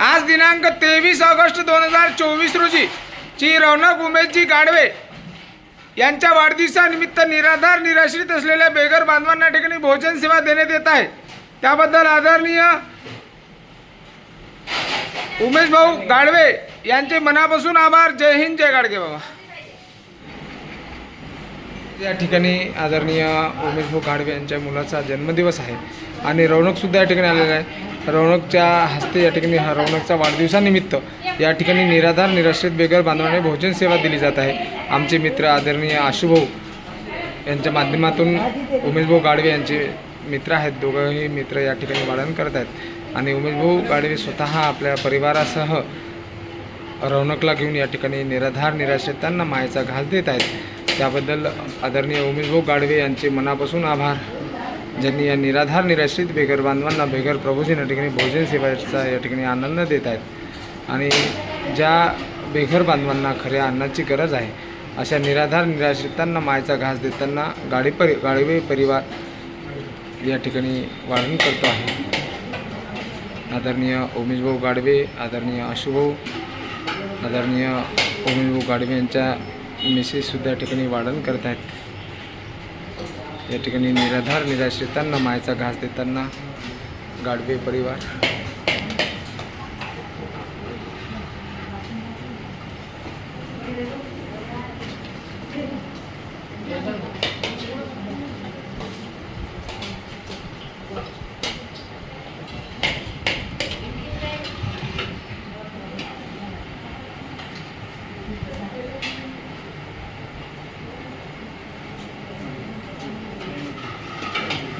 आज दिनांक तेवीस ऑगस्ट दोन हजार चोवीस रोजी ची रौनक उमेशजी गाडवे यांच्या वाढदिवसानिमित्त निराधार निराश्रित असलेल्या बेघर बांधवांना ठिकाणी भोजन सेवा देण्यात येत आहे. त्याबद्दल आदरणीय उमेश भाऊ गाडवे यांचे मनापासून आभार. जय हिंद जय गाडगे बाबा. या ठिकाणी आदरणीय उमेश भाऊ गाडवे यांच्या मुलाचा जन्मदिवस आहे आणि रौनकसुद्धा या ठिकाणी आलेला आहे. रौनकच्या हस्ते या ठिकाणी हा रौनकचा वाढदिवसानिमित्त या ठिकाणी निराधार निराश्रित बेघर बांधवांना भोजन सेवा दिली जात आहे. आमचे मित्र आदरणीय आशुभाऊ यांच्या माध्यमातून उमेश भाऊ गाडवे यांचे मित्र आहेत. दोघंही मित्र या ठिकाणी वाढण करत आहेत. आणि उमेश भाऊ गाडवे स्वतः आपल्या परिवारासह रौनकला घेऊन या ठिकाणी निराधार निराश्रितांना मायेचा घास देत आहेत. त्याबद्दल आदरणीय उमेश भाऊ गाडवे यांचे मनापासून आभार. ज्यांनी या निराधार निराश्रित बेघर बांधवांना बेघर प्रभूजी या ठिकाणी भोजन सेवेचा या ठिकाणी आनंद देत आहेत. आणि ज्या बेघर बांधवांना खऱ्या अन्नाची गरज आहे अशा निराधार निराश्रितांना मायचा घास देताना गाडी परि गाडवे परिवार या ठिकाणी वाढण करतो आहे. आदरणीय उमेश भाऊ गाडवे आदरणीय आशुभाऊ आदरणीय उमेश भाऊ गाडवे यांच्या मिसेससुद्धा या ठिकाणी वाढण करत आहेत या ठिकाणी निराधार निराश्रितांना मायेचा घास देताना गाडवे परिवार.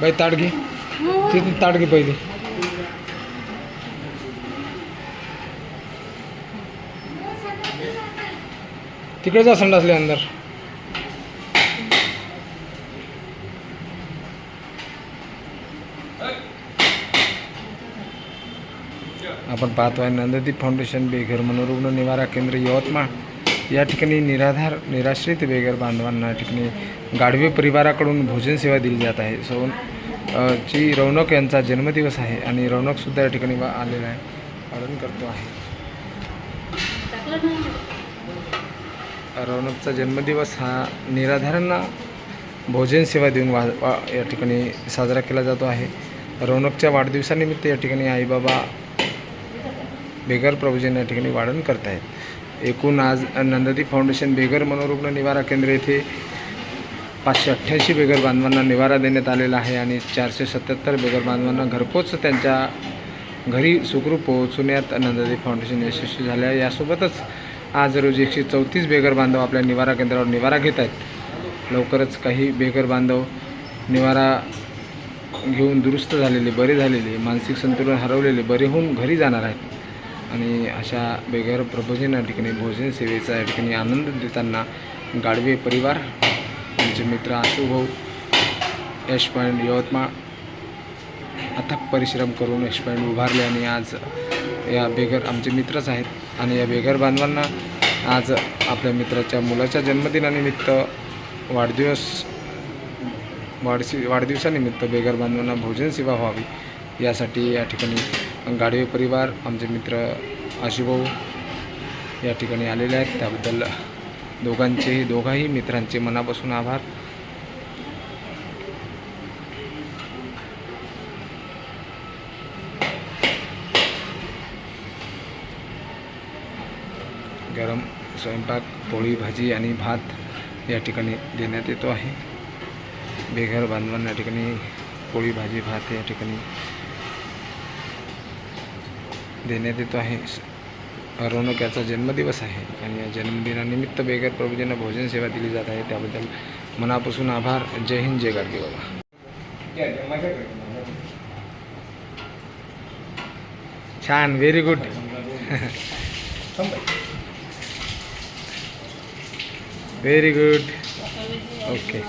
बाई ताट घे तिथून ताट घे पहिली? तिकडे जा संडासले अंदर. आपण पाहतोय नंददीप फाउंडेशन बेघर मनोरुग्ण निवारा केंद्र यवतमाळ. या ठिकाणी निराधार निराश्रित बेघर बांधवांना या ठिकाणी गाढवे परिवाराकडून भोजन सेवा दिली जात आहे. सो ची रौनक यांचा जन्मदिवस आहे आणि रौनकसुद्धा या ठिकाणी वा- आलेला आहे. पालन करतो आहे. रौनकचा जन्मदिवस हा निराधारांना भोजन सेवा देऊन वा वा या ठिकाणी साजरा केला जातो आहे. रौनकच्या वाढदिवसानिमित्त या ठिकाणी आईबाबा बेघर प्रभूजन या ठिकाणी वाढण करत आहेत एकूण आज नंददीप फाउंडेशन बेघर मनोरुग्ण निवारा केंद्र येथे पाचशे अठ्ठ्याऐंशी बेघर बांधवांना निवारा देण्यात आलेला आहे आणि चारशे सत्याहत्तर बेघर बांधवांना घरपोच त्यांच्या घरी सुखरूप पोहोचवण्यात नंददीप फाउंडेशन यशस्वी झाले आहे यासोबतच आज रोजी एकशे चौतीस बेघर बांधव आपल्या निवारा केंद्रावर निवारा घेत आहेत. लवकरच काही बेघर बांधव निवारा घेऊन दुरुस्त झालेले बरे झालेले मानसिक संतुलन हरवलेले बरे होऊन घरी जाणार आहेत. आणि अशा बेघर प्रभोजन या ठिकाणी भोजन सेवेचा या ठिकाणी आनंद देताना गाडवे परिवार त्यांचे मित्र आशुभाऊ यश पॉईंट यवतमाळ. अथक परिश्रम करून यश पॉईंट उभारले आणि आज या बेघर आमचे मित्रच आहेत. आणि या बेघर बांधवांना आज आपल्या मित्राच्या मुलाच्या जन्मदिनानिमित्त वाढदिवस वाढसी वाढदिवसानिमित्त बेघर बांधवांना भोजन सेवा व्हावी. यासाठी या ठिकाणी गाडवे परिवार आमचे मित्र आशुभाऊ या ठिकाणी आलेले आहेत. त्याबद्दल दोघांचेही दोघाही मित्रांचे मनापासून आभार. गरम स्वयंपाक पोळी भाजी आणि भात या ठिकाणी देण्यात येतो आहे. बेघर बांधवांना या ठिकाणी पोळी भाजी भात या ठिकाणी देण्यात येतो आहे. रौनक याचा जन्मदिवस आहे आणि या जन्मदिनानिमित्त बेघर प्रभूजींना भोजन सेवा दिली जात आहे. त्याबद्दल मनापासून आभार. जय हिंद जय गाडगे बाबा. छान very good very good okay.